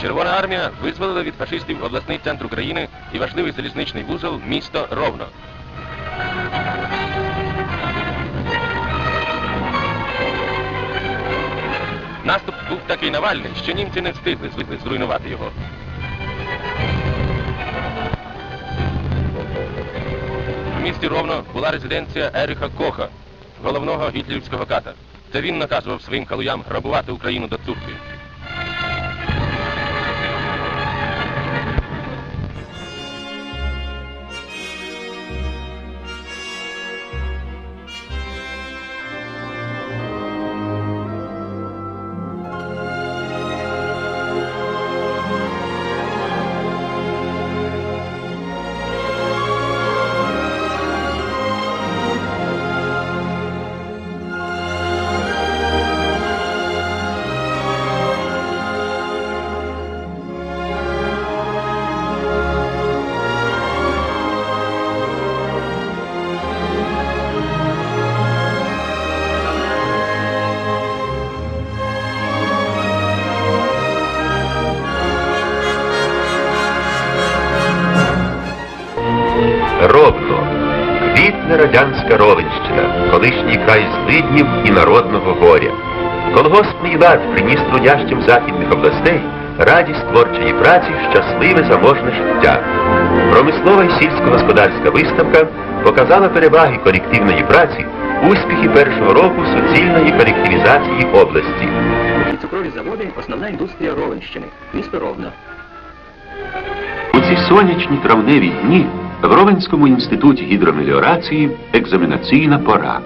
Червона армія визволила від фашистів обласний центр України і важливий залізничний вузол місто Ровно. Наступ був такий навальний, що німці не встигли звикли зруйнувати його. В місті Ровно була резиденція Еріха Коха, головного гітлерівського ката. Це він наказував своїм халуям грабувати Україну до цурки. Ровно. Квітне радянська Ровенщина, колишній край злиднів і народного горя. Колгоспний лад приніс трудящим західних областей радість творчої праці, щасливе заможне життя. Промислова і сільськогосподарська виставка показала переваги колективної праці, успіхи першого року суцільної колективізації області. Цукрові заводи – основна індустрія Ровенщини. Місто Ровно. У ці сонячні травневі дні в Ровенському інституті гідромеліорації екзаменаційна пора.